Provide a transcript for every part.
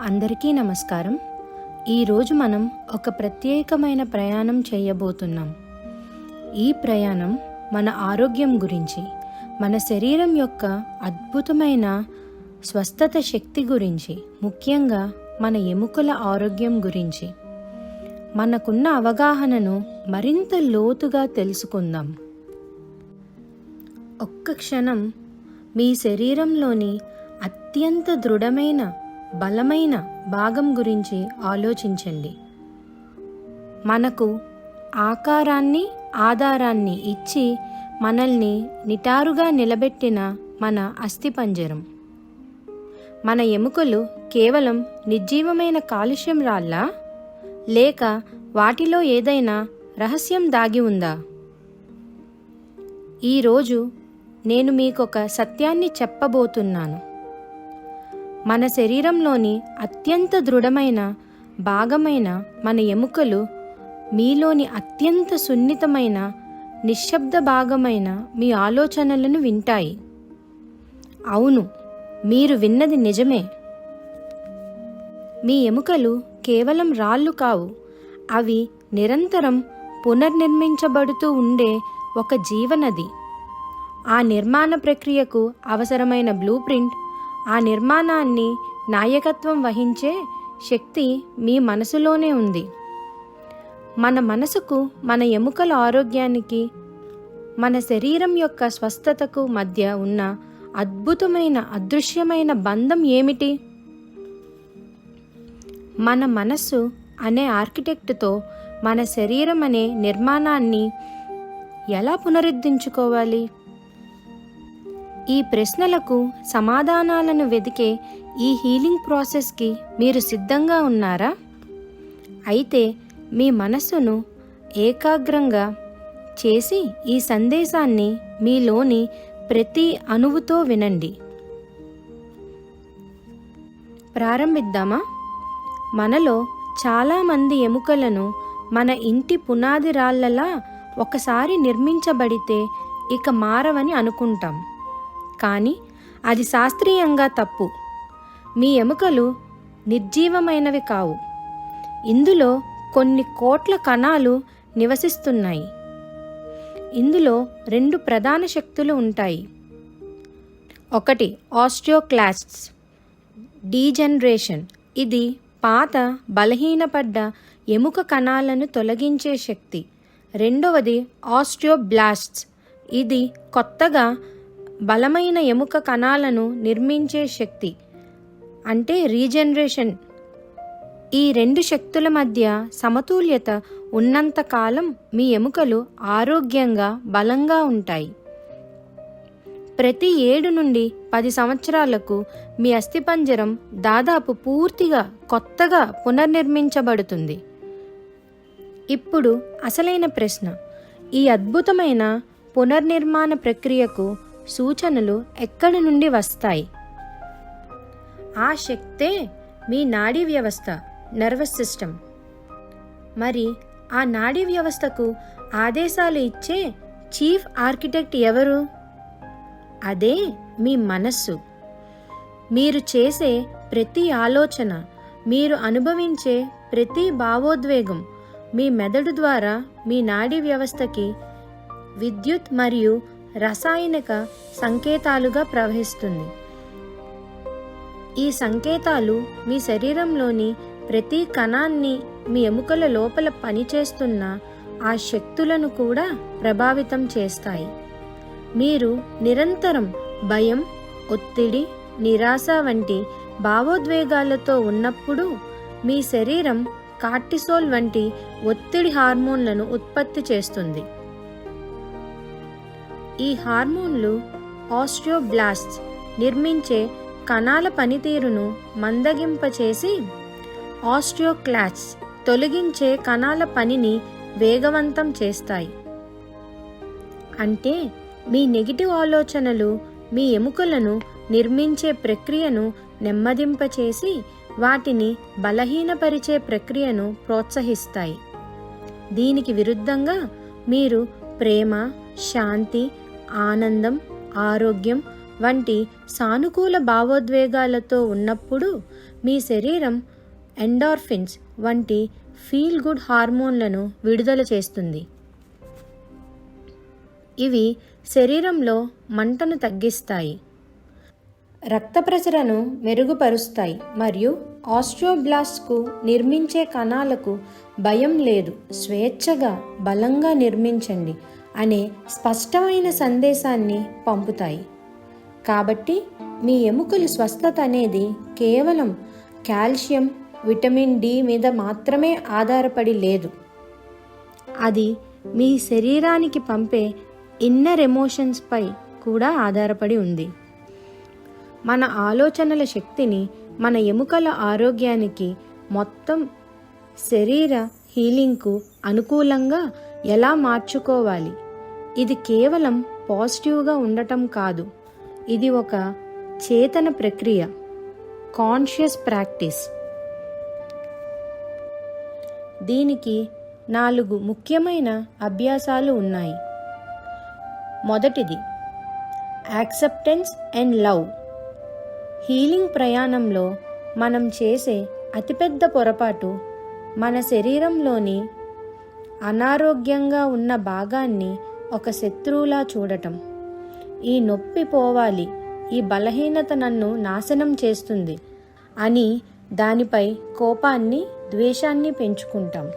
అందరికీ నమస్కారం. ఈరోజు మనం ఒక ప్రత్యేకమైన ప్రయాణం చేయబోతున్నాం. ఈ ప్రయాణం మన ఆరోగ్యం గురించి మన శరీరం యొక్క అద్భుతమైన స్వస్థత శక్తి గురించి ముఖ్యంగా మన ఎముకల ఆరోగ్యం గురించి. మనకున్న అవగాహనను మరింత లోతుగా తెలుసుకుందాం. ఒక్క క్షణం మీ శరీరంలోని అత్యంత దృఢమైన బలమైన భాగం గురించి ఆలోచించండి. మనకు ఆకారాన్ని ఆధారాన్ని ఇచ్చి మనల్ని నిటారుగా నిలబెట్టిన మన అస్థిపంజరం. మన ఎముకలు కేవలం నిర్జీవమైన కాలుష్యం రాళ్ళా? లేక వాటిలో ఏదైనా రహస్యం దాగి ఉందా? ఈరోజు నేను మీకొక సత్యాన్ని చెప్పబోతున్నాను. మన శరీరంలోని అత్యంత దృఢమైన భాగమైన మన ఎముకలు మీలోని అత్యంత సున్నితమైన నిశ్శబ్ద భాగమైన మీ ఆలోచనలను వింటాయి. అవును మీరు విన్నది నిజమే. మీ ఎముకలు కేవలం రాళ్ళు కావు అవి నిరంతరం పునర్నిర్మించబడుతూ ఉండే ఒక జీవనది. ఆ నిర్మాణ ప్రక్రియకు అవసరమైన బ్లూ ప్రింట్ ఆ నిర్మాణాన్ని నాయకత్వం వహించే శక్తి మీ మనసులోనే ఉంది. మన మనసుకు మన ఎముకల ఆరోగ్యానికి మన శరీరం యొక్క స్వస్థతకు మధ్య ఉన్న అద్భుతమైన అదృశ్యమైన బంధం ఏమిటి? మన మనస్సు అనే ఆర్కిటెక్ట్తో మన శరీరం అనే నిర్మాణాన్ని ఎలా పునరుద్ధరించుకోవాలి? ఈ ప్రశ్నలకు సమాధానాలను వెదికే ఈ హీలింగ్ ప్రాసెస్కి మీరు సిద్ధంగా ఉన్నారా? అయితే మీ మనస్సును ఏకాగ్రంగా చేసి ఈ సందేశాన్ని మీలోని ప్రతి అణువుతో వినండి. ప్రారంభిద్దామా? మనలో చాలామంది ఎముకలను మన ఇంటి పునాది రాళ్ళలా ఒకసారి నిర్మించబడితే ఇక మారవని అనుకుంటాం. కానీ అది శాస్త్రీయంగా తప్పు. మీ ఎముకలు నిర్జీవమైనవి కావు. ఇందులో కొన్ని కోట్ల కణాలు నివసిస్తున్నాయి. ఇందులో రెండు ప్రధాన శక్తులు ఉంటాయి. ఒకటి ఆస్టియోక్లాస్ట్స్. డీజనరేషన్. ఇది పాత బలహీనపడ్డ ఎముక కణాలను తొలగించే శక్తి. రెండవది ఆస్టియోబ్లాస్ట్స్. ఇది కొత్తగా బలమైన ఎముక కణాలను నిర్మించే శక్తి అంటే రీజనరేషన్. ఈ రెండు శక్తుల మధ్య సమతుల్యత ఉన్నంత కాలం మీ ఎముకలు ఆరోగ్యంగా బలంగా ఉంటాయి. ప్రతి ఏడు నుండి పది సంవత్సరాలకు మీ అస్థిపంజరం దాదాపు పూర్తిగా కొత్తగా పునర్నిర్మించబడుతుంది. ఇప్పుడు అసలైన ప్రశ్న. ఈ అద్భుతమైన పునర్నిర్మాణ ప్రక్రియకు సూచనలు ఎక్కడి నుండి వస్తాయి? ఆ శక్తే మీ నాడీ వ్యవస్థ నర్వస్ సిస్టమ్. మరి ఆ నాడీ వ్యవస్థకు ఆదేశాలు ఇచ్చే చీఫ్ ఆర్కిటెక్ట్ ఎవరు? అదే మీ మనస్సు. మీరు చేసే ప్రతి ఆలోచన మీరు అనుభవించే ప్రతి భావోద్వేగం మీ మెదడు ద్వారా మీ నాడీ వ్యవస్థకి విద్యుత్ మరియు రసాయనిక సంకేతాలుగా ప్రవహిస్తుంది. ఈ సంకేతాలు మీ శరీరంలోని ప్రతి కణాన్ని మీ ఎముకల లోపల పనిచేస్తున్న ఆ శక్తులను కూడా ప్రభావితం చేస్తాయి. మీరు నిరంతరం భయం ఒత్తిడి నిరాశ వంటి భావోద్వేగాలతో ఉన్నప్పుడు మీ శరీరం కార్టిసోల్ వంటి ఒత్తిడి హార్మోన్లను ఉత్పత్తి చేస్తుంది. ఈ హార్మోన్లు ఆస్ట్రోబ్లాస్ట్స్ నిర్మించే కణాల పనితీరును మందగింపచేసి ఆస్ట్రోక్లాట్స్ తొలగించే కణాల పనిని వేగవంతం చేస్తాయి. అంటే మీ నెగిటివ్ ఆలోచనలు మీ ఎముకలను నిర్మించే ప్రక్రియను నెమ్మదింపచేసి వాటిని బలహీనపరిచే ప్రక్రియను ప్రోత్సహిస్తాయి. దీనికి విరుద్ధంగా మీరు ప్రేమ శాంతి ఆనందం ఆరోగ్యం వంటి సానుకూల భావోద్వేగాలతో ఉన్నప్పుడు మీ శరీరం ఎండార్ఫిన్స్ వంటి ఫీల్ గుడ్ హార్మోన్లను విడుదల చేస్తుంది. ఇవి శరీరంలో మంటను తగ్గిస్తాయి. రక్త ప్రసరణను మెరుగుపరుస్తాయి మరియు ఆస్ట్రోబ్లాస్ట్కు నిర్మించే కణాలకు భయం లేదు. స్వేచ్ఛగా బలంగా నిర్మించండి. అనే స్పష్టమైన సందేశాన్ని పంపుతాయి. కాబట్టి మీ ఎముకలు స్వస్థత అనేది కేవలం కాల్షియం విటమిన్ డి మీద మాత్రమే ఆధారపడి లేదు. అది మీ శరీరానికి పంపే ఇన్నర్ ఎమోషన్స్పై కూడా ఆధారపడి ఉంది. మన ఆలోచనల శక్తిని మన ఎముకల ఆరోగ్యానికి మొత్తం శరీర హీలింగ్కు అనుకూలంగా ఎలా మార్చుకోవాలి? ఇది కేవలం పాజిటివ్గా ఉండటం కాదు. ఇది ఒక చేతన ప్రక్రియ. Conscious practice. దీనికి నాలుగు ముఖ్యమైన అభ్యాసాలు ఉన్నాయి. మొదటిది యాక్సెప్టెన్స్ అండ్ లవ్ హీలింగ్ ప్రయాణంలో మనం చేసే అతిపెద్ద పొరపాటు మన శరీరంలోని అనారోగ్యంగా ఉన్న భాగాన్ని ఒక శత్రువులా చూడటం. ఈ నొప్పి పోవాలి. ఈ బలహీనత నన్ను నాశనం చేస్తుంది అని దానిపై కోపాన్ని ద్వేషాన్ని పెంచుకుంటాం.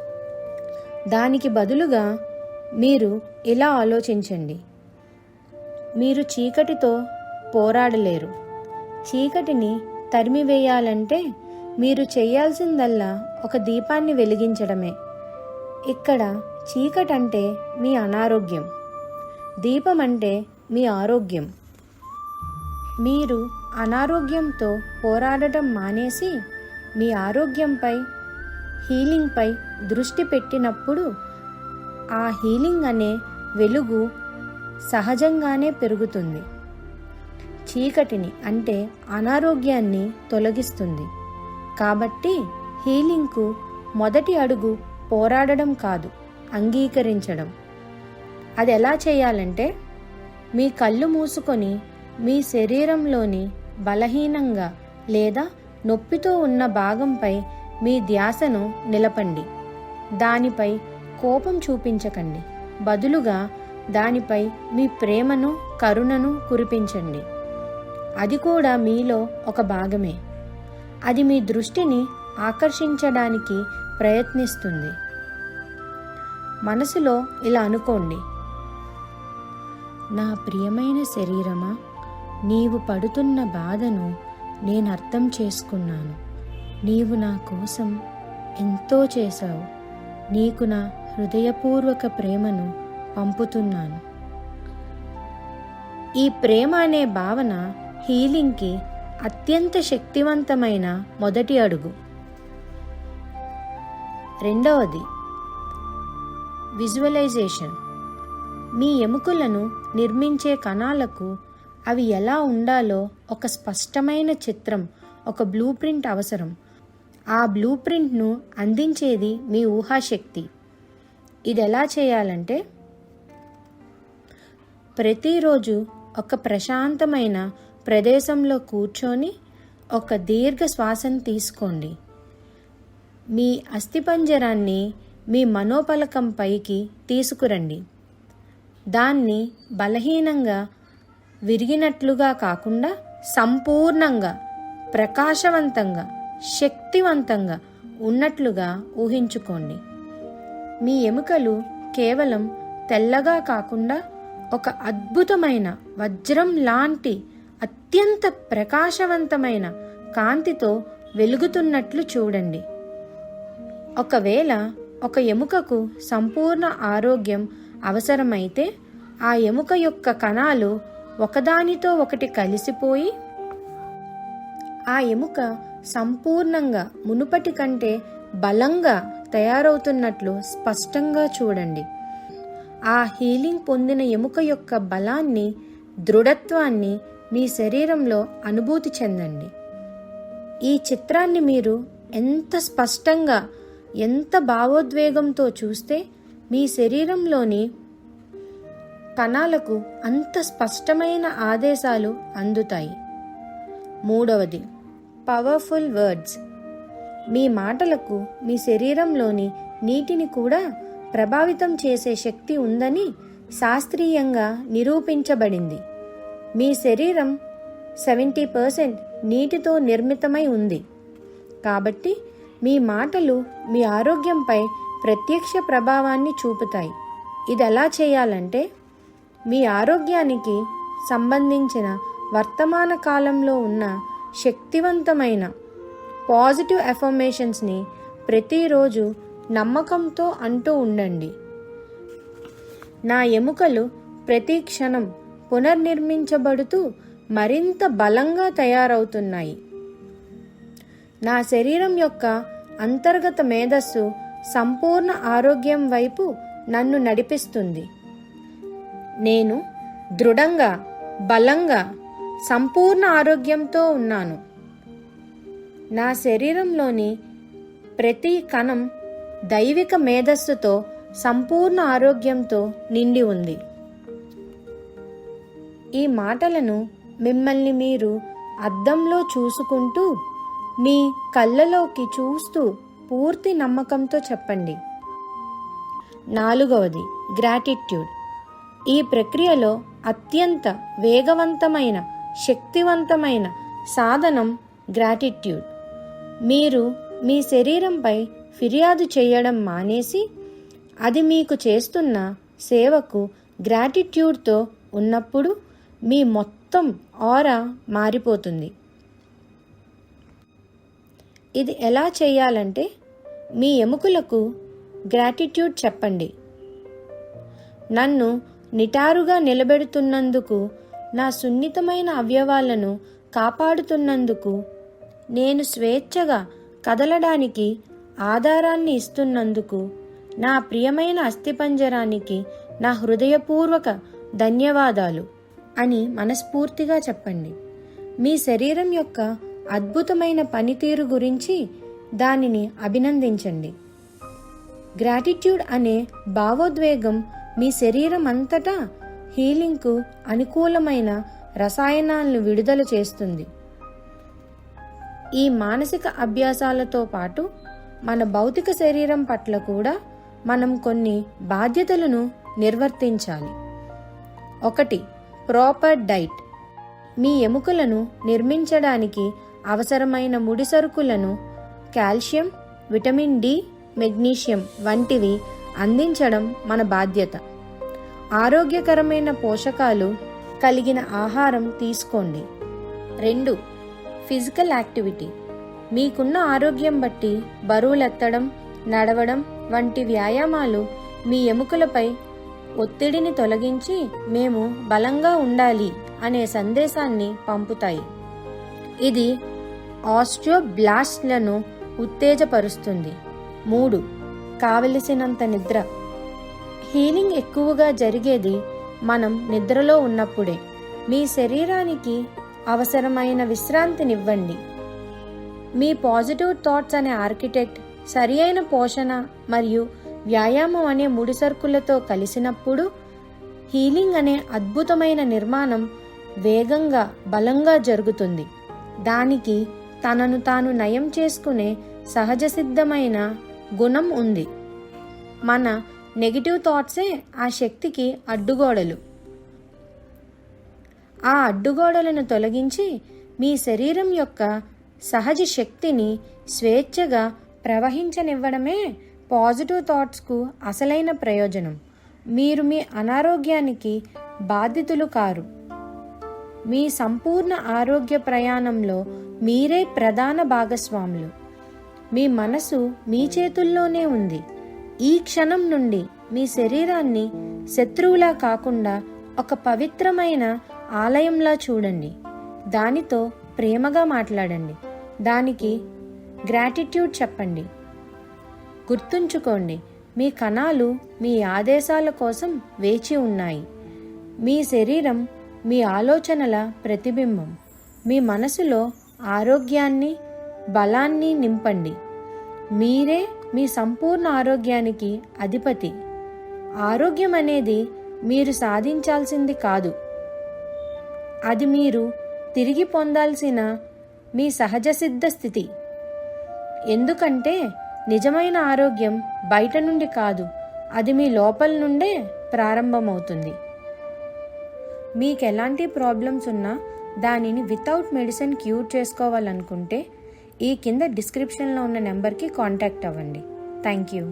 దానికి బదులుగా మీరు ఇలా ఆలోచించండి. మీరు చీకటితో పోరాడలేరు. చీకటిని తరిమివేయాలంటే మీరు చేయాల్సిందల్లా ఒక దీపాన్ని వెలిగించడమే. ఇక్కడ చీకటంటే మీ అనారోగ్యం. దీపం అంటే మీ ఆరోగ్యం. మీరు అనారోగ్యంతో పోరాడటం మానేసి మీ ఆరోగ్యంపై హీలింగ్పై దృష్టి పెట్టినప్పుడు ఆ హీలింగ్ అనే వెలుగు సహజంగానే పెరుగుతుంది. చీకటిని అంటే అనారోగ్యాన్ని తొలగిస్తుంది. కాబట్టి హీలింగ్కు మొదటి అడుగు పోరాడడం కాదు అంగీకరించడం. అది ఎలా చేయాలంటే మీ కళ్ళు మూసుకొని మీ శరీరంలోని బలహీనంగా లేదా నొప్పితో ఉన్న భాగంపై మీ ధ్యాసను నిలపండి. దానిపై కోపం చూపించకండి. బదులుగా దానిపై మీ ప్రేమను కరుణను కురిపించండి. అది కూడా మీలో ఒక భాగమే. అది మీ దృష్టిని ఆకర్షించడానికి ప్రయత్నిస్తుంది. మనసులో ఇలా అనుకోండి. నా ప్రియమైన శరీరమా నీవు పడుతున్న బాధను నేను అర్థం చేసుకున్నాను. నీవు నా కోసం ఎంతో చేశావు. నీకు నా హృదయపూర్వక ప్రేమను పంపుతున్నాను. ఈ ప్రేమ అనే భావన హీలింగ్కి అత్యంత శక్తివంతమైన మొదటి అడుగు. రెండవది విజువలైజేషన్. మీ ఎముకలను నిర్మించే కణాలకు అవి ఎలా ఉండాలో ఒక స్పష్టమైన చిత్రం ఒక బ్లూ ప్రింట్ అవసరం. ఆ బ్లూ ప్రింట్ను అందించేది మీ ఊహాశక్తి. ఇది ఎలా చేయాలంటే ప్రతిరోజు ఒక ప్రశాంతమైన ప్రదేశంలో కూర్చొని ఒక దీర్ఘ శ్వాసను తీసుకోండి. మీ అస్థిపంజరాన్ని మీ మనోపలకం పైకి తీసుకురండి. దాన్ని బలహీనంగా విరిగినట్లుగా కాకుండా సంపూర్ణంగా ప్రకాశవంతంగా శక్తివంతంగా ఉన్నట్లుగా ఊహించుకోండి. మీ ఎముకలు కేవలం తెల్లగా కాకుండా ఒక అద్భుతమైన వజ్రం లాంటి అత్యంత ప్రకాశవంతమైన కాంతితో వెలుగుతున్నట్లు చూడండి. ఒకవేళ ఒక ఎముకకు సంపూర్ణ ఆరోగ్యం అవసరమైతే ఆ ఎముక యొక్క కణాలు ఒకదానితో ఒకటి కలిసిపోయి ఆ ఎముక సంపూర్ణంగా మునుపటి కంటే బలంగా తయారవుతున్నట్లు స్పష్టంగా చూడండి. ఆ హీలింగ్ పొందిన ఎముక యొక్క బలాన్ని దృఢత్వాన్ని మీ శరీరంలో అనుభూతి చెందండి. ఈ చిత్రాన్ని మీరు ఎంత స్పష్టంగా ఎంత భావోద్వేగంతో చూస్తే మీ శరీరంలోని కణాలకు అంత స్పష్టమైన ఆదేశాలు అందుతాయి. మూడవది పవర్ఫుల్ వర్డ్స్ మీ మాటలకు మీ శరీరంలోని నీటిని కూడా ప్రభావితం చేసే శక్తి ఉందని శాస్త్రీయంగా నిరూపించబడింది. మీ శరీరం సెవెంటీ పర్సెంట్ నీటితో నిర్మితమై ఉంది. కాబట్టి మీ మాటలు మీ ఆరోగ్యంపై ప్రత్యక్ష ప్రభావాన్ని చూపుతాయి. ఇది ఎలా చేయాలంటే మీ ఆరోగ్యానికి సంబంధించిన వర్తమాన కాలంలో ఉన్న శక్తివంతమైన పాజిటివ్ ఎఫర్మేషన్స్ని ప్రతిరోజు నమ్మకంతో అంటూ ఉండండి. నా ఎముకలు ప్రతి క్షణం పునర్నిర్మించబడుతూ మరింత బలంగా తయారవుతున్నాయి. నా శరీరం యొక్క అంతర్గత మేధస్సు సంపూర్ణ ఆరోగ్యం వైపు నన్ను నడిపిస్తుంది. నేను దృఢంగా బలంగా సంపూర్ణ ఆరోగ్యంతో ఉన్నాను. నా శరీరంలోని ప్రతి కణం దైవిక మేధస్సుతో సంపూర్ణ ఆరోగ్యంతో నిండి ఉంది. ఈ మాటలను మిమ్మల్ని మీరు అద్దంలో చూసుకుంటూ మీ కళ్ళలోకి చూస్తూ పూర్తి నమ్మకంతో చెప్పండి. నాలుగవది గ్రాటిట్యూడ్ ఈ ప్రక్రియలో అత్యంత వేగవంతమైన శక్తివంతమైన సాధనం గ్రాటిట్యూడ్ మీరు మీ శరీరంపై ఫిర్యాదు చేయడం మానేసి అది మీకు చేస్తున్న సేవకు గ్రాటిట్యూడ్తో ఉన్నప్పుడు మీ మొత్తం ఆరా మారిపోతుంది. ఇది ఎలా చేయాలంటే మీ ఎముకలకు గ్రాటిట్యూడ్ చెప్పండి. నన్ను నిటారుగా నిలబెడుతున్నందుకు నా సున్నితమైన అవయవాలను కాపాడుతున్నందుకు నేను స్వేచ్ఛగా కదలడానికి ఆధారాన్ని ఇస్తున్నందుకు నా ప్రియమైన అస్థిపంజరానికి నా హృదయపూర్వక ధన్యవాదాలు అని మనస్ఫూర్తిగా చెప్పండి. మీ శరీరం యొక్క అద్భుతమైన పనితీరు గురించి దానిని అభినందించండి. గ్రాటిట్యూడ్ అనే భావోద్వేగం మీ శరీరం అంతటా హీలింగ్కు అనుకూలమైన రసాయనాలను విడుదల చేస్తుంది. ఈ మానసిక అభ్యాసాలతో పాటు మన భౌతిక శరీరం పట్ల కూడా మనం కొన్ని బాధ్యతలను నిర్వర్తించాలి. ఒకటి ప్రాపర్ డైట్. మీ ఎముకలను నిర్మించడానికి అవసరమైన ముడి సరుకులను కాల్షియం విటమిన్ డి మెగ్నీషియం వంటివి అందించడం మన బాధ్యత. ఆరోగ్యకరమైన పోషకాలు కలిగిన ఆహారం తీసుకోండి. రెండు ఫిజికల్ యాక్టివిటీ. మీకున్న ఆరోగ్యం బట్టి బరువులెత్తడం నడవడం వంటి వ్యాయామాలు మీ ఎముకలపై ఒత్తిడిని తొలగించి మేము బలంగా ఉండాలి అనే సందేశాన్ని పంపుతాయి. ఇది ఆస్ట్రియోబ్లాస్ట్లను ఉత్తేజపరుస్తుంది. మూడు కావలసినంత నిద్ర. హీలింగ్ ఎక్కువగా జరిగేది మనం నిద్రలో ఉన్నప్పుడే. మీ శరీరానికి అవసరమైన విశ్రాంతినివ్వండి. మీ పాజిటివ్ థాట్స్ అనే ఆర్కిటెక్ట్ సరి అయిన పోషణ మరియు వ్యాయామం అనే ముడి సరుకులతో కలిసినప్పుడు హీలింగ్ అనే అద్భుతమైన నిర్మాణం వేగంగా బలంగా జరుగుతుంది. దానికి తనను తాను నయం చేసుకునే సహజ సిద్ధమైన గుణం ఉంది. మన నెగిటివ్ థాట్సే ఆ శక్తికి అడ్డుగోడలు. ఆ అడ్డుగోడలను తొలగించి మీ శరీరం యొక్క సహజ శక్తిని స్వేచ్ఛగా ప్రవహించనివ్వడమే పాజిటివ్ థాట్స్కు అసలైన ప్రయోజనం. మీరు మీ అనారోగ్యానికి బాధితులు కారు. మీ సంపూర్ణ ఆరోగ్య ప్రయాణంలో మీరే ప్రధాన భాగస్వాములు. మీ మనసు మీ చేతుల్లోనే ఉంది. ఈ క్షణం నుండి మీ శరీరాన్ని శత్రువులా కాకుండా ఒక పవిత్రమైన ఆలయంలా చూడండి. దానితో ప్రేమగా మాట్లాడండి. దానికి గ్రాటిట్యూడ్ చెప్పండి. గుర్తుంచుకోండి మీ కణాలు మీ ఆదేశాల కోసం వేచి ఉన్నాయి. మీ శరీరం మీ ఆలోచనల ప్రతిబింబం. మీ మనసులో ఆరోగ్యాన్ని బలాన్ని నింపండి. మీరే మీ సంపూర్ణ ఆరోగ్యానికి అధిపతి. ఆరోగ్యం అనేది మీరు సాధించాల్సింది కాదు. అది మీరు తిరిగి పొందాల్సిన మీ సహజ సిద్ధ స్థితి. ఎందుకంటే నిజమైన ఆరోగ్యం బయట నుండి కాదు అది మీ లోపల నుండే ప్రారంభమవుతుంది. మీకు ఎలాంటి ప్రాబ్లమ్స్ ఉన్నా దానిని వితౌట్ మెడిసిన్ క్యూర్ చేసుకోవాలనుకుంటే ఈ కింద డిస్క్రిప్షన్లో ఉన్న నెంబర్కి కాంటాక్ట్ అవ్వండి. Thank you.